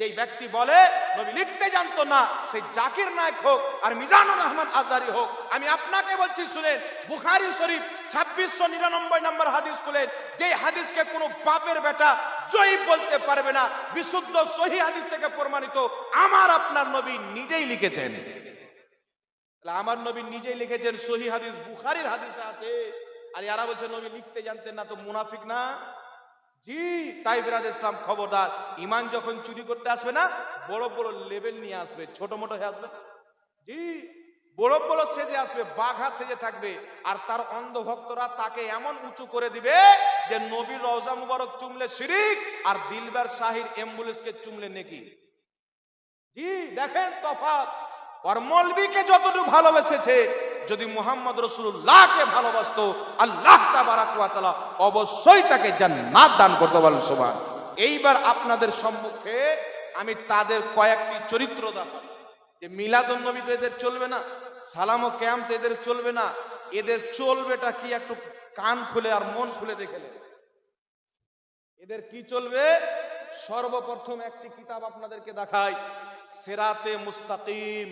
যেই ব্যক্তি বলে, নবী লিখতে জানতো না সেই জাকির নায়ক হোক আর মিজানুর রহমান আজারি হোক। আমি আপনাকে বলছি, শুনেন, বুখারি শরীফ ছাব্বিশশো নিরানব্বই নম্বর হাদিস খুলেন যে হাদিসকে কোনো বাপের বেটা জয়ীব বলতে পারবে না, বিশুদ্ধ সহি হাদিস থেকে প্রমাণিত, আমার আপনার নবী নিজেই লিখেছেন। আমার নবী নিজেই লিখেছেন, সহি হাদিস, বুখারির হাদিসে আছে। আর, ইয়ারা বলছে, নবী লিখতে জানতেন না, তো মুনাফিক না? জি, তাই বিরাদ ইসলাম খবরদার। ইমান যখন চুরি করতে আসবে না, বড় বড় লেভেল নিয়ে আসবে, ছোট মোটো হয়ে আসবে। জি, বড় বড় সেজে আসবে, বাঘা সেজে থাকবে, আর তার অন্ধ ভক্তরা তাকে এমন উঁচু করে দিবে যে নবীর রওজা মুবারক চুমলে শিরিক, আর দিলবার শাহির অ্যাম্বুলেন্সকে চুমলে নেকি। জি, দেখেন তফাৎ। আর মলবিকে যতটুকু ভালোবেসেছে যদি মোহাম্মদ রসুল্লাহকে ভালোবাসতো, আল্লাহ তাবারাক ওয়া তাআলা অবশ্যই তাকে জান্নাত দান করতে পারেন সুবহান। এইবার আপনাদের সম্মুখে আমি তাদের কয়েকটি চরিত্র দেখাবো। যে মিলাদুন নবী তো এদের চলবে না, সালাম ও ক্যাম্প তো এদের চলবে না, এদের চলবেটা কি একটু কান খুলে আর মন খুলে দেখে। এদের কি চলবে? সর্বপ্রথম একটি কিতাব আপনাদেরকে দেখাই, সেরাতে মুস্তাকিম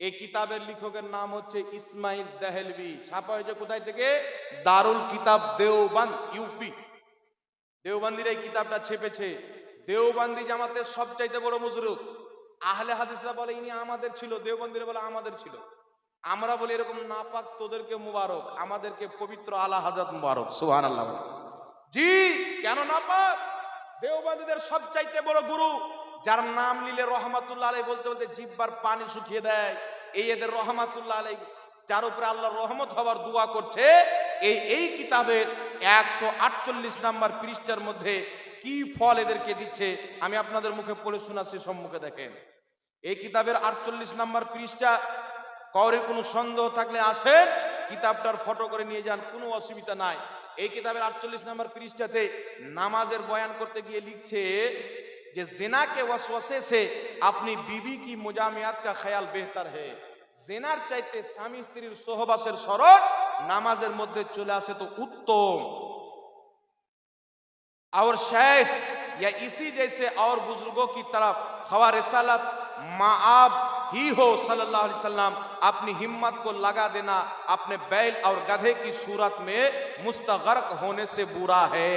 এই কিতাবের লেখকের নাম হচ্ছে ইসমাইল দেহেলভি। ছাপা হয়েছে কোথায় থেকে? দারুল কিতাব দেওবান ইউপি। দেওবান্দির এই কিতাবটা ছেপেছে। দেওবান্দি জামাতের সবচাইতে বড় মুজরুক আহলে হাদিসরা বলে, ইনি আমাদের ছিল। দেওবন্দিরা বলে, আমাদের ছিল। আমরা বলি, এরকম নাপাক তোদেরকে মুবারক, আমাদেরকে পবিত্র আলা হাজাত মুবারক। সুহান আল্লাহ জি, কেন নাপাক? দেওবাদীদের সবচাইতে বড় গুরু, যার নাম নিলে রহমাতুল্লাহ আলাই বলতে বলতে জিব্বার পানি শুকিয়ে দেয়। এই এদের রহমাতুল্লাহ আলাই যার উপরে আল্লাহ রহমত হবার দোয়া করছে, এই এই কিতাবের একশো আটচল্লিশ নাম্বার পৃষ্ঠার মধ্যে কি ফল এদেরকে দিচ্ছে, আমি আপনাদের মুখে পড়ে শোনাচ্ছি, সম্মুখে দেখেন। এই কিতাবের আটচল্লিশ নাম্বার পৃষ্ঠা কাউরের কোনো সন্দেহ থাকলে আসেন, কিতাবটার ফটো করে নিয়ে যান, কোনো অসুবিধা নাই। এই কিতাবের আটচল্লিশ নম্বর পৃষ্ঠাতে নামাজের বয়ান করতে গিয়ে লিখছে যে জেনা के वसवसे से अपनी बीवी की मुजामियात का ख्याल बेहतर है জেনার চাইতে স্বামী স্ত্রীর সহবাসের স্মরণ নামাজের মধ্যে চলে আসে তো উত্তম और शेख या इसी जैसे और बुजुर्गों की तरफ खवा रिसालत माआब ही हो सल्लल्लाहु अलैहि वसल्लम अपनी हिम्मत को लगा देना अपने बैल और गधे की सूरत में मुस्तगरक होने से बुरा है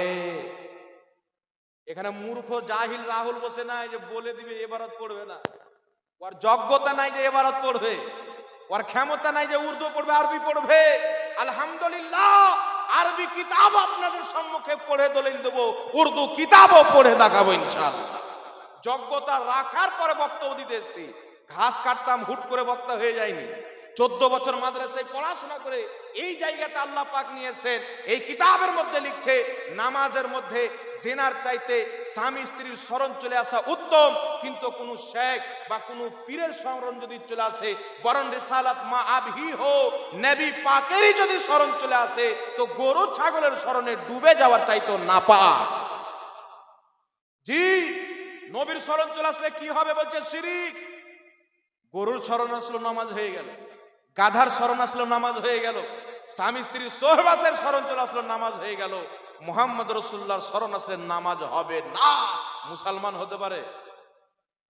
এখানে মূর্খ জাহিল রাহুল বসে নাই যে বলে দিবে এবারত পড়বে না। ওর যোগ্যতা নাই যে এবারত পড়বে। ওর ক্ষমতা নাই যে উর্দু পড়বে, আরবি পড়বে। আলহামদুলিল্লাহ, আরবি কিতাব আপনাদের সম্মুখে পড়ে দলিল দেবো। উর্দু কিতাবও পড়ে দেখাবো ইনশাআল্লাহ। যোগ্যতা রাখার পরে বক্তব্য দিতে এসেছি। ঘাস কাটতাম, হুট করে বক্তা হয়ে যায়নি। চোদ্দ বছর মাদ্রাসায় পড়াশোনা করে এই জায়গাতে আল্লাহ পাক নিয়েছেন। এই কিতাবের মধ্যে লিখছে, নামাজের মধ্যে জেনার চাইতে স্বামী স্ত্রীর স্মরণ চলে আসা উত্তম, কিন্তু কোনো শেখ বা কোনো পীরের স্মরণ যদি চলে আসে, বরং রিসালাত মা আবহি হো, নবী পাকেরই যদি স্মরণ চলে আসে, তো গরু ছাগলের স্মরণে ডুবে যাওয়ার চাইতো না পা জি, নবীর স্মরণ চলে আসলে কি হবে বলছে শিরিক? গরুর স্মরণ আসলো, নামাজ হয়ে গেল। গাধার স্মরণ আসলো, নামাজ হয়ে গেল। স্বামী স্ত্রী সোহবাসের স্মরণ চলে আসলো, নামাজ হয়ে গেল। মোহাম্মদ রসুল্লাহর স্মরণ আসলে নামাজ হবে না। মুসলমান হতে পারে।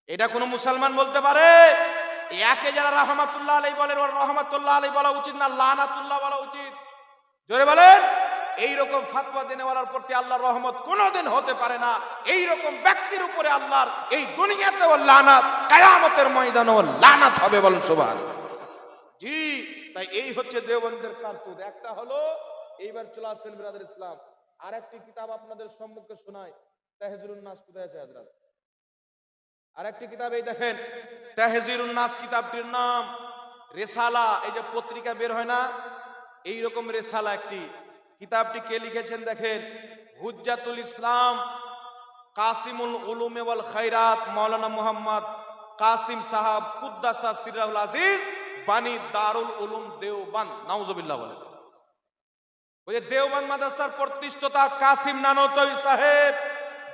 এটা কোনো মুসলমান বলতে পারে? একে যারা রহমাতুল্লাহ আলাই বলেন রহমাতুল্লাহ আলাই বলা উচিত না, লানাতুল্লাহ বলা উচিত। জোরে বলেন, এইরকম ফাতওয়া দেনেওয়ালার প্রতি আল্লাহর রহমত কোনোদিন হতে পারে না। এই রকম ব্যক্তির উপরে আল্লাহর এই দুনিয়াতেও লানাত, কায়ামতের ময়দানেও লানাত হবে বলেন সুবহান জি, তাই এই হচ্ছে দেওবন্দের কার্তুদ একটা হলো, এইবার চলে আসেন বিরাদের ইসলাম। আর একটি কিতাব আপনাদের সম্মুখে শোনায় তাহেজুরুন নাস কোথায় আছে হাজরাত আর একটি কিতাব, এই দেখেন, তাহেজিরুন নাস কিতাবটির নাম রেসালা। এই যে পত্রিকা বের হয় না এই রকম রেসালা একটি। কিতাবটি কে লিখেছেন দেখেন? হুজ্জাতুল ইসলাম, কাসিমুল উলুমে ওয়াল খাইরাত মাওলানা মুহাম্মদ কাসিম সাহাব কুদ্দাসা সিরাউল আজিজ। বানি দারুল উলুম দেওবান, নাউজুবিল্লাহ বলেন ওই যে দেওবান মাদ্রাসার প্রতিষ্ঠাতা কাসিম নানতই সাহেব,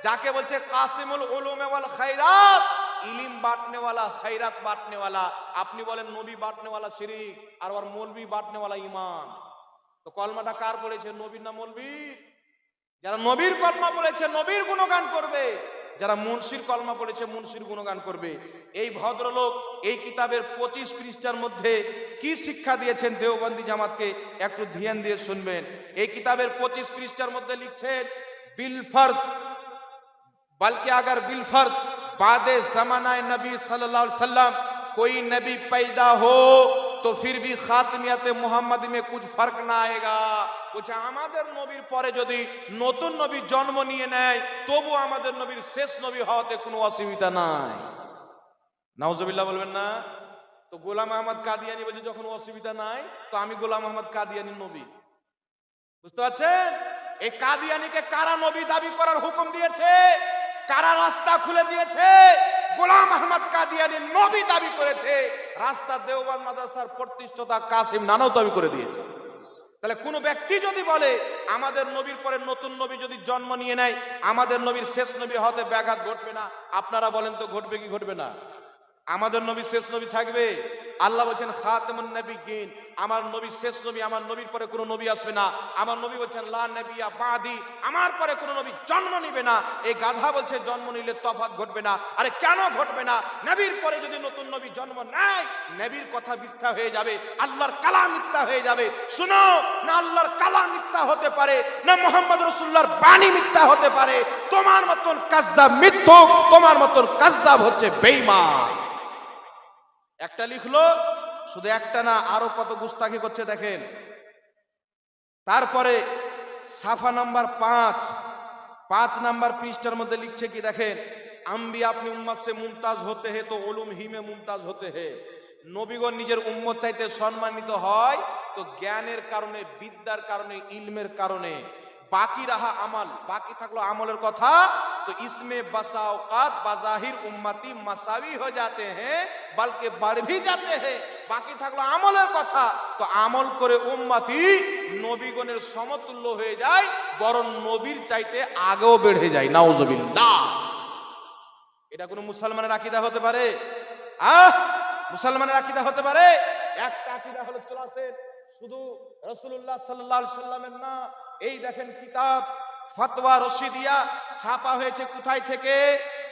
যাকে বলছে কাসিমুল উলুমে ওয়াল খাইরাত ইলিম বাটনেওয়ালা খাইরাত বাটনেওয়ালা, আপনি বলেন নবী বাটনেওয়ালা শিরিক, আর ওর মৌলবি বাটনেওয়ালা ইমান তো কলমাটা কার পড়েছে? নবীর না মৌলবি? যারা নবীর কলমা পড়েছে নবীর গুণগান করবে। যারা মুন্সির কলমা পড়েছে মুন্সির গুণগান করবে এই ভদ্রলোক এই কিতাবের পঁচিশ পৃষ্ঠার মধ্যে কি শিক্ষা দিয়েছেন দেওবন্দি জামাতকে একটু ধ্যান দিয়ে শুনবেন এই কিতাবের পঁচিশ পৃষ্ঠার মধ্যে লিখছেন বিলফার্স बल्कि अगर बिलफर्ज बाद जमाना नबी सल्लल्लाहु अलैहि वसल्लम कोई नबी पैदा हो तो फिर भी खातमियत मोहम्मद में कुछ फर्क ना आएगा বলছে, আমাদের নবীর পরে যদি নতুন নবী জন্ম নিয়ে নেয়, তবু আমাদের নবীর শেষ নবী হওয়াতে কোনো অসুবিধা নাই। নাউজুবিল্লাহ বলবেন না? তো গোলাম আহমদ কাদিয়ানি বলছে, যখন অসুবিধা নাই, তো আমি গোলাম আহমদ কাদিয়ানি নবী। বুঝতে পারছেন? এই কাদিয়ানিকে কারা নবী দাবি করার হুকুম দিয়েছে? কারা রাস্তা খুলে দিয়েছে? গোলাম আহমদ কাদিয়ানি নবী দাবি করেছে। রাস্তা দেওবান মাদ্রাসার প্রতিষ্ঠাতা কাসিম নানাও দাবি করে দিয়েছে। তাহলে কোন ব্যক্তি যদি বলে, আমাদের নবীর পরে নতুন নবী যদি জন্ম নিয়ে নেয়, আমাদের নবীর শেষ নবী হতে ব্যাঘাত ঘটবে না। আপনারা বলেন তো ঘটবে কি ঘটবে না? আমাদের নবী শেষ নবী থাকবে। আল্লাহ বলছেন, খাতেমুন নবী গিন আমার নবী শেষ নবী, আমার নবীর পরে কোনো নবী আসবে না। আমার নবী বলছেন, লা নবিয়া বাদি। আমার পরে কোনো নবী জন্ম নিবে না। এই গাধা বলছে, জন্ম নিলে তফাৎ ঘটবে না। আরে কেন ঘটবে না? নবীর পরে যদি নতুন নবী জন্ম নেয়, নবীর কথা মিথ্যা হয়ে যাবে, আল্লাহর কালাম মিথ্যা হয়ে যাবে। শুনো, না আল্লাহর কালাম মিথ্যা হতে পারে, না মোহাম্মদ রসুল্লাহর বাণী মিথ্যা হতে পারে। তোমার মতন কাজ্জাব মিথ্যক, তোমার মতন কাজ্জাব হচ্ছে বেঈমান। একটা লিখলো, শুধু একটা না, আরও কত গুস্তাখি করছে দেখেন। তারপরে সাফা নাম্বার পাঁচ পাঁচ নাম্বার পৃষ্ঠার মধ্যে লিখছে কি দেখেন, আম্বি আপনি উম্মত সে মুমতাজ হতে হে, তো ওলুম হিমে মুমতাজ হতে হে। নবীগণ নিজের উম্মত চাইতে সম্মানিত হয়, তো জ্ঞানের কারণে, বিদ্যার কারণে, ইলমের কারণে। বাকি রাহা আমল বাকি থাকলো আমলের কথা तो इसमें बसा औकात बाजाहिर उम्मती मसावी हो जाते हैं बल्कि बढ़ भी जाते हैं বাকি থাকলো আমলের কথা তো আমল করে উম্মতি নবীগণের সমতুল্য হয়ে যায় বরং নবীর চাইতে আগেও বেড়ে যায় নাউজুবিল্লাহ এটা কোনো মুসলমানের আকিদা হতে পারে আহ মুসলমানের আকিদা হতে পারে একটা আকিদা হলো চলে আসেন শুধু রসুল্লাহ সাল্লাহ সাল্লামের না এই দেখেন কিতাব ফতোয়া রশিদিয়া ছাপা হয়েছে কোথায় থেকে?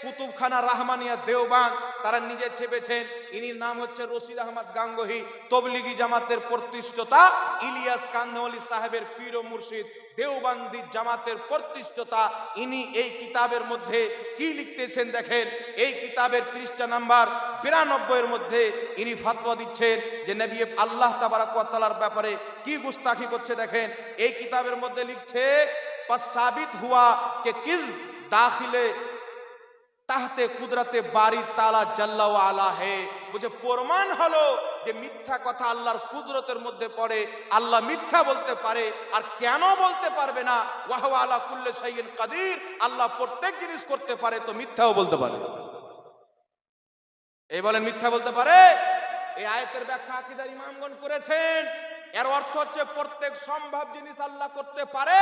কুতুবখানা রাহমানিয়া দেওবান তারা নিজে ছেপেছেন। ইনির নাম হচ্ছে রশিদ আহমদ গাঙ্গহি। তবলিগি জামাতের প্রতিষ্ঠতা ইলিয়াস কান্দওয়ালি সাহেবের পীর মুর্শিদ। দেওবান্দি জামাতের প্রতিষ্ঠতা, ইনি এই কিতাবের মধ্যে কি লিখতেছেন দেখেন? এই কিতাবের পৃষ্ঠা নাম্বার বিরানব্বইয়ের মধ্যে ইনি ফাতোয়া দিচ্ছেন যে নবী আল্লাহ তাবারাকালার ব্যাপারে কি গুস্তাখি করছে দেখেন? এই কিতাবের মধ্যে লিখছে সাবিত হুয়া কে কিস দাখিলে তাহতে কুদরতে বাড়ি তালা জাল্লা আলা হে। বুঝে প্রমাণ হলো যে মিথ্যা কথা আল্লাহর কুদরতের মধ্যে পড়ে, আল্লাহ মিথ্যা বলতে পারে আর কেন বলতে পারবে না? ওয়াহ আলা কুল্লে সাইয়িন কাদির। আল্লাহ প্রত্যেক জিনিস করতে পারে, তো মিথ্যাও বলতে পারে। এই বলেন মিথ্যা বলতে পারে? এই আয়তের ব্যাখ্যা আকিদার ইমামগণ করেছেন। এর অর্থ হচ্ছে প্রত্যেক সম্ভব জিনিস আল্লাহ করতে পারে,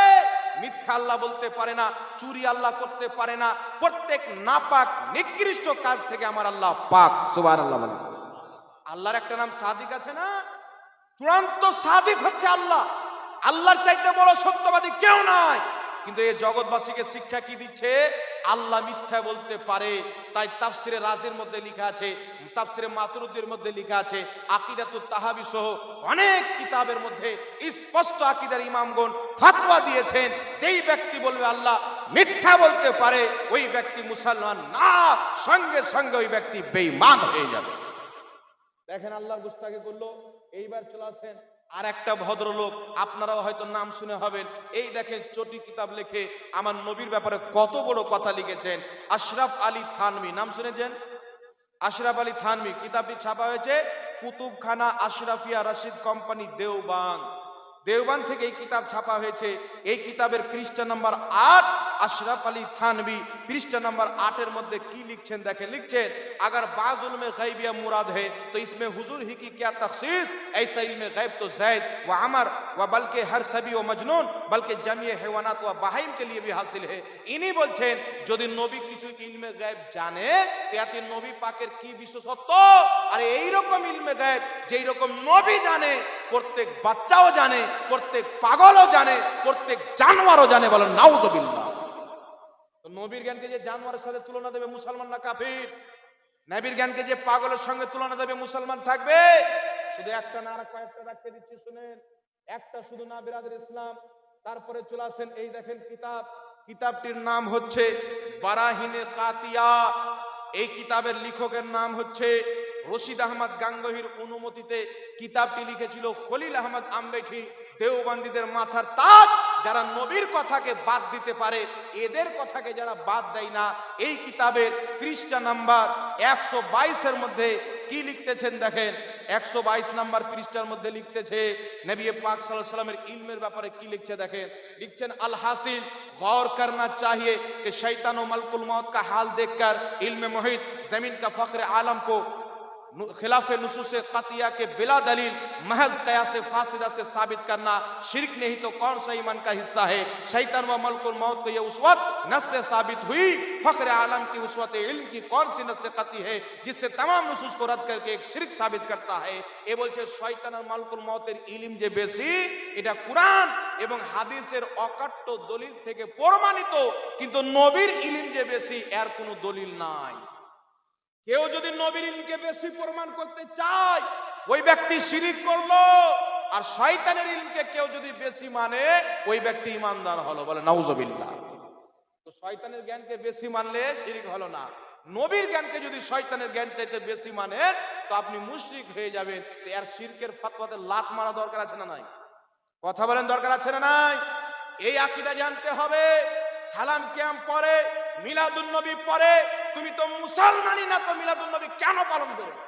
মিথ্যা আল্লাহ বলতে পারে না, চুরি আল্লাহ করতে পারে না, প্রত্যেক নাপাক, নিকৃষ্ট কাজ থেকে আমার আল্লাহ পাক সুবার আল্লাহ বলে আল্লাহর একটা নাম সাদিক আছে না? চূড়ান্ত সাদিক হচ্ছে আল্লাহ। আল্লাহর চাইতে বড় সত্যবাদী কেউ নাই। কিন্তু এই জগৎবাসীকে শিক্ষা কি দিচ্ছে? আল্লাহ মিথ্যা বলতে পারে। তাই তাফসিরে রাজের মধ্যে লেখা আছে, তাফসিরে মাতুরুদ্দির মধ্যে লেখা আছে, আকিদাতুত তাহাবি সহ অনেক কিতাবের মধ্যে স্পষ্ট আকিদার ইমামগণ ফাতোয়া দিয়েছেন, যেই ব্যক্তি বলবে আল্লাহ মিথ্যা বলতে পারে, ওই ব্যক্তি মুসলমান না, সঙ্গে সঙ্গে ওই ব্যক্তি বেঈমান হয়ে যাবে। দেখেন আল্লাহর গুস্তাকে করল, এইবার চলে আসেন আর একটা ভদ্রলোক, আপনারাও হয়তো নাম শুনে হবেন। এই দেখেন চটি কিতাব লিখে আমার নবীর ব্যাপারে কত বড় কথা লিখেছেন। আশরাফ আলী থানমি নাম শুনেছেন? আশরাফ আলী থানমি কিতাবটি ছাপা হয়েছে, কুতুবখানা আশরাফিয়া রশিদ কোম্পানি দেওবান দেওবান থেকে এই কিতাব ছাপা হয়েছে। এই কিতাবের পৃষ্ঠা নাম্বার আট আশরাফ আলী থানবি পৃষ্ঠা নাম্বার আটের মধ্যে কি লিখছেন দেখে লিখছেন अगर बाज उल्म गैबिया मुराद है तो इसमें हुजूर ही की क्या तखसीस ऐसा इल्म गैब तो जैद व अमर व बल्कि हर सभी व मजनून बल्कि जमीय हैवानात व बाहिम के लिए भी हासिल है ইনি বলছেন যদি নবী কিছু ইলমে গায়েব জানে তাতে নবী পাকের কি বিশেষত্ব আর এই রকম ইলমে গায়েব যেই রকম নবী জানে প্রত্যেক বাচ্চাও জানে প্রত্যেক পাগলও জানে প্রত্যেক জানোয়ারও জানে বলেন নাউজবিল্লাহ তো নবীর জ্ঞানকে যে জানোয়ারের সাথে তুলনা দেবে মুসলমান না কাফির? নবীর জ্ঞানকে যে পাগলের সঙ্গে তুলনা দেবে মুসলমান থাকবে? শুধু একটা না আর কয়েকটা দেখতে দিচ্ছি, শুনেন। একটা শুধু না, বিরাদের ইসলাম। তারপরে চলে আসেন, এই দেখেন কিতাব। কিতাবটির নাম হচ্ছে বারাহিনে কাতিয়া। এই কিতাবের লেখকের নাম হচ্ছে রশিদ আহমদ গাঙ্গহির অনুমতিতে কিতাবটি লিখেছিল খলিল আহমদ আম্বেঠি দেওবান্দিদের মাথার তাজ। যারা নবীর কথাকে বাদ দিতে পারে, এদের কথাকে যারা বাদ দেয় না, এই কিতাবের পৃষ্ঠা নাম্বার একশো বাইশের মধ্যে কি লিখতেছেন দেখেন? একশো বাইশ নাম্বার পৃষ্ঠার মধ্যে লিখতেছে, নবী পাক সাল্লাহ সাল্লামের ইলমের ব্যাপারে কি লিখছে দেখেন? লিখছেন আল হাসিন গর করার চাহিয়ে কে শৈতান ও মালকুল মত কা হাল دیکھ کر علم محیط زمین کا فخر عالم खिलाफ नसूस कतिया के बिला दलील महज कयास फासिदा से साबित करना शिरक नहीं तो कौन सा ईमान का हिस्सा है शैतान व मलकुल मौत को ये उसवत नस से साबित हुई फख्र आलम की उसवत इल्म की कौन सी नस से कती है जिससे तमाम नसूस को रद्द करके एक शिरक साबित करता है এ বলছে শয়তান আর মালকুল মতের ইলিম যে বেশি এটা কোরআন এবং হাদিসের অকাট্য দলিল থেকে প্রমাণিত কিন্তু নবীর ইলিম যে বেশি এর কোনো দলিল নাই কেউ যদি নবীর ইলমকে বেশি প্রমাণ করতে চায়, ওই ব্যক্তি শিরিক করল, আর শয়তানের ইলমকে কেউ যদি বেশি মানে ওই ব্যক্তি ইমানদার হলো বলে নাউজুবিল্লাহ। তো শয়তানের জ্ঞানকে বেশি মানলে শিরিক হলো না। নবীর জ্ঞানকে যদি শয়তানের জ্ঞান চাইতে বেশি মানেন, তো আপনি মুশরিক হয়ে যাবেন। এর শিরকের ফতোয়াতে লাত মারা দরকার আছে না নাই? কথা বলেন দরকার আছে না নাই? এই আকীদা জানতে হবে, সালাম কিয়াম পরে মিলাদুন নবী পরে তুমি তো মুসলমানই না, তো মিলাদুন নবী কেন পালন করবে?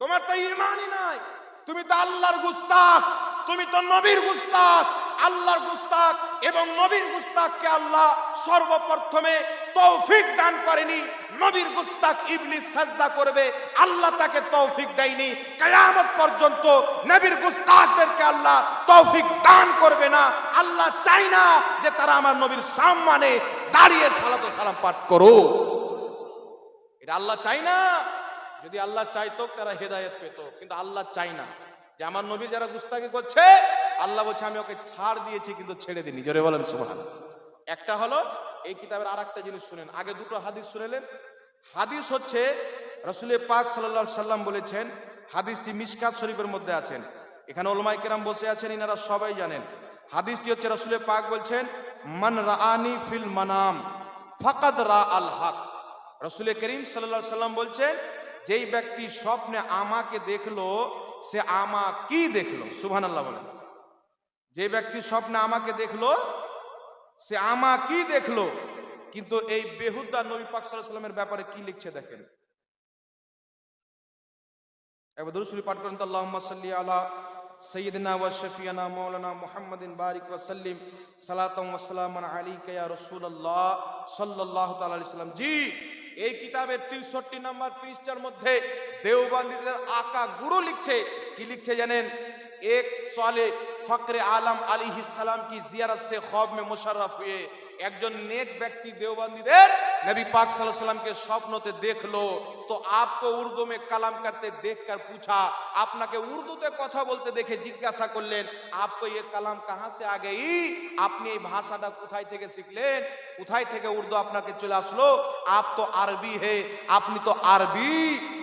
তোমার তো ইমানই নাই। তুমি তো আল্লাহর গুস্তাখ, তুমি তো নবীর গুস্তাখ। আল্লাহর গুস্তাখ এবং নবীর গুস্তাখকে আল্লাহ সর্বপ্রথমে তৌফিক দান করেনি। নবীর গুস্তাখ ইবলিস সাজদা করবে। আল্লাহ তাকে তৌফিক দেয়নি। কিয়ামত পর্যন্ত নবীর গুস্তাখদেরকে আল্লাহ তৌফিক দান করবে না। আল্লাহ চাই না যে তারা আমার নবীর সম্মানে দাঁড়িয়ে সালাত সালাম পাঠ করো। এটা আল্লাহ চাই না। যদি আল্লাহ চাইতো, তারা হেদায়েত পেত। কিন্তু আল্লাহ চাই না। যে আমার নবী যারা গুস্তাকি করছে, আল্লাহ বলছে, আমি ওকে ছাড় দিয়েছি, কিন্তু ছেড়ে দিনি জোরে বলেন সুবহান একটা হলো, এই কিতাবের আর একটা জিনিস শুনেন। আগে দুটো হাদিস শুনেলেন। হাদিস হচ্ছে রসুলের পাক সাল্লাল্লাহু সাল্লাম বলেছেন, হাদিসটি মিশকাত শরীফের মধ্যে আছেন। এখানে ওলমাই কেরাম বসে আছেন, ইনারা সবাই জানেন। হাদিসটি হচ্ছে রসুলের পাক বলছেন, মান রাআনি ফিল মানাম, ফাকাদ রা আল হক। রসুল করিম সাল্লা সাল্লাম বলছেন, যেই ব্যক্তি স্বপ্নে আমাকে দেখল, সে আমা কি দেখল? সুবহান আল্লাহ বলেন। যে ব্যক্তি স্বপ্নে আমাকে দেখল, সে আমা কি দেখল? কিন্তু এই বেহুদ্দা নবী পাক আলাইহি সাল্লামের ব্যাপারে কি লিখছে দেখেন? একবার দরুদ পাঠ করেন তো আল্লাহুম্মা সাল্লি আলা سيدنا وشفينا শফিয়ানা محمد بارك وسلم. صلاة وسلام عليك يا رسول الله صلى الله تعالى জি এই কিতাবের তিনষট্টি নম্বর তিরিশটার মধ্যে দেওবান্দিদের আকা গুরু লিখছে। কি লিখছে জানেন? এক সালে ফকরে আলম আলী সালাম কি জিয়ারত সে খব মে মুশারফ হয়ে একজন নেক ব্যক্তি দেওবান্দিদের नबी पाक सल्लल्लाहु अलैहि वसल्लम के স্বপ্নতে দেখলো তো आपको উর্দু में কালাম करते देखकर पूछा আপনাকে উর্দুতে কথা বলতে দেখে জিজ্ঞাসা করলেন आपको ये কালাম कहां से आ गई আপনি এই ভাষাটা কোথায় থেকে শিখলেন কোথায় থেকে উর্দু আপনাকে চলে আসলো আপ তো আরবি হে আপনি তো আরবি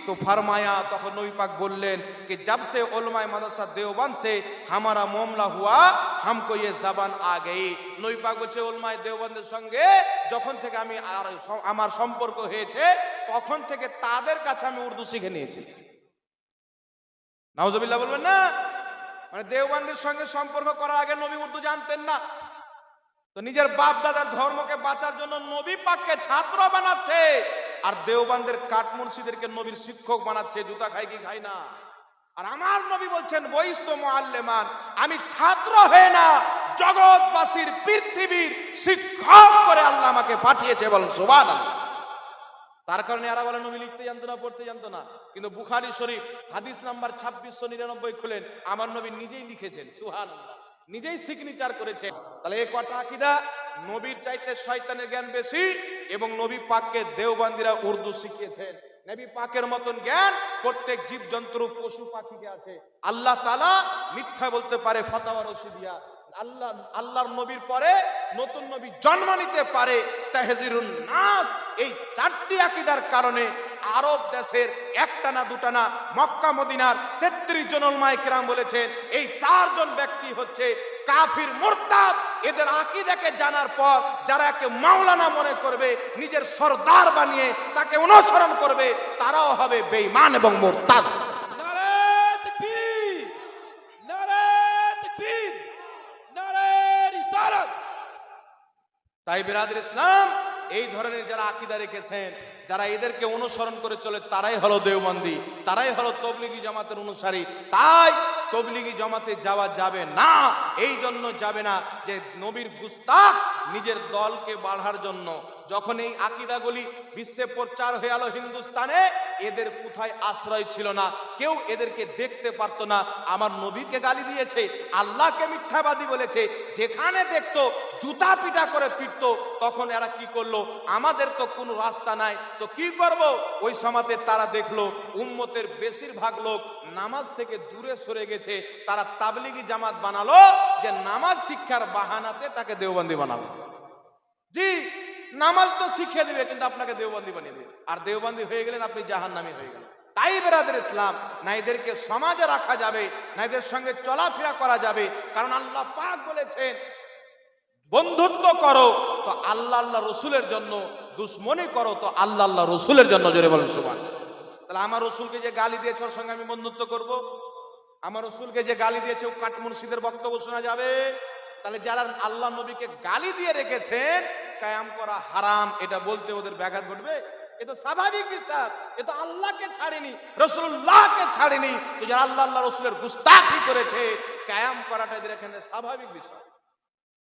তো फरमाया তখন নবী পাক বললেন कि जब से उलमाए मदरसा देवबंद से हमारा मामला हुआ হামকো ইয়ে জাবান আ গেই নৈপা গোছে ওলমায় দেওবন্দের সঙ্গে যখন থেকে আমি আর আমার সম্পর্ক হয়েছে তখন থেকে তাদের কাছে আমি উর্দু শিখে নিয়েছি নাউজবিল্লা বলবেন না? মানে দেওবানদের সঙ্গে সম্পর্ক করার আগে নবী উর্দু জানতেন না। তো নিজের বাপ দাদার ধর্মকে বাঁচার জন্য নবী পাককে ছাত্র বানাচ্ছে। আর দেওবানদের কাঠমুন্সিদেরকে নবীর শিক্ষক বানাচ্ছে, জুতা খায় কি খায় না। আর আমার নবী বলছেন বৈস্ত মোয়াল্লেমান আমি ছাত্র হয়ে না, জগৎবাসীর পৃথিবীর শিক্ষক করে আল্লাহ আমাকে পাঠিয়েছে বলেন সুবান তার কারণে এরা বলে, নবী লিখতে জানতো না, পড়তে জানতো না। কিন্তু বুখারি শরীফ, হাদিস নাম্বার ছাব্বিশশো নিরানব্বই খুলেন, আমার নবী নিজেই লিখেছেন সুহান নিজেই সিগনেচার করেছে তাহলে এই কটা আকিদা? নবীর চাইতে শয়তানের জ্ঞান বেশি এবং নবী পাককে দেওবান্দিরা উর্দু শিখিয়েছেন। নবী পাকের মতন জ্ঞান প্রত্যেক জীবজন্তু পশু পাখিকে আছে। আল্লাহ তালা মিথ্যা বলতে পারে ফতাওয়া রশিদিয়া আল্লাহ, আল্লাহর নবীর পরে নতুন নবী জন্ম নিতে পারে, তাহেজিরুন নাস। এই চারটি আকিদার কারণে আরব দেশের একটা না দুটা না মক্কা, মদিনার তেত্রিশ জন ওলমায়ে কেরাম বলেছেন, এই চারজন ব্যক্তি হচ্ছে কাফির মোরতাদ এদের আকিদাকে জানার পর যারা একে মাওলানা মনে করবে নিজের সর্দার বানিয়ে তাকে অনুসরণ করবে তারাও হবে বেঈমান এবং মোরতাদ। তাই বিরাদের ইসলাম এই ধরনের যারা আকিদা রেখেছেন যারা এদেরকে অনুসরণ করে চলে তারাই হলো দেওবন্দি তারাই হলো তবলিগি জামাতের অনুসারী। তাই তবলিগি জমাতে যাওয়া যাবে না। এই জন্য যাবে না যে নবীর গুস্তাখ নিজের দলকে বাড়ার জন্য। যখন এই আকিদাগুলি বিশ্বে প্রচার হয়ে গেল হিন্দুস্তানে, এদের কোথায় আশ্রয় ছিল না, কেউ এদেরকে দেখতে পারতো না। আমার নবীকে গালি দিয়েছে, আল্লাহকে মিথ্যাবাদী বলেছে, যেখানে দেখতো, জুতা পিটা করে পিটতো, তখন এরা কি করল? আমাদের তো কোনো রাস্তা নাই, তো কি করব? ওই সমাতে তারা দেখল, উম্মতের বেশিরভাগ লোক নামাজ থেকে দূরে সরে গেছে, তারা তাবলিগি জামাত বানালো যে নামাজ শিক্ষার বাহানাতে তাকে দেওবন্দি বানাবো। জি, নামাজ তো শিখিয়ে দিবে, কিন্তু আপনাকে দেওবন্দি বানিয়ে দেবে। আর দেওবন্দি হয়ে গেলেন আপনি জাহান্নামী হয়ে গেলেন। তাই বেরাদের ইসলাম, না এদেরকে সমাজে রাখা যাবে, না এদের সঙ্গে চলাফেরা করা যাবে। কারণ আল্লাহ পাক বলেছেন, বন্ধুত্ব করো, তো আল্লাহ আল্লাহ রসুলের জন্য, দুশ্মনী করো, তো আল্লাহ আল্লাহ রসুলের জন্য, জোরে বলেন সুমান তাহলে আমার রসুলকে যে গালি দিয়েছে, ওর সঙ্গে আমি বন্ধুত্ব করব? আমার রসুলকে যে গালি দিয়েছে ও কাট মুর্শিদের বক্তব্য শোনা যাবে? তাহলে যারা আল্লাহ নবীকে গালি দিয়ে রেখেছেন, কায়াম করা হারাম, এটা বলতে ওদের ব্যাঘাত ঘটবে? এ তো স্বাভাবিক বিশ্বাস, এ তো আল্লাহকে ছাড়েনি, রসুল্লাহকে ছাড়েনি। তো যারা আল্লাহ আল্লাহ রসুলের গুস্তাখি করেছে, কায়াম করাটা এদের এখানে স্বাভাবিক বিষয়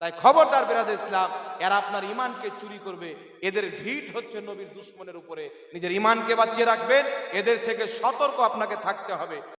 তাই খবরদার বেরাদ ইসলাম, এরা আপনার ইমানকে চুরি করবে। এদের ভিট হচ্ছে নবীর দুশ্মনের উপরে। নিজের ইমানকে বাঁচিয়ে রাখবেন, এদের থেকে সতর্ক আপনাকে থাকতে হবে।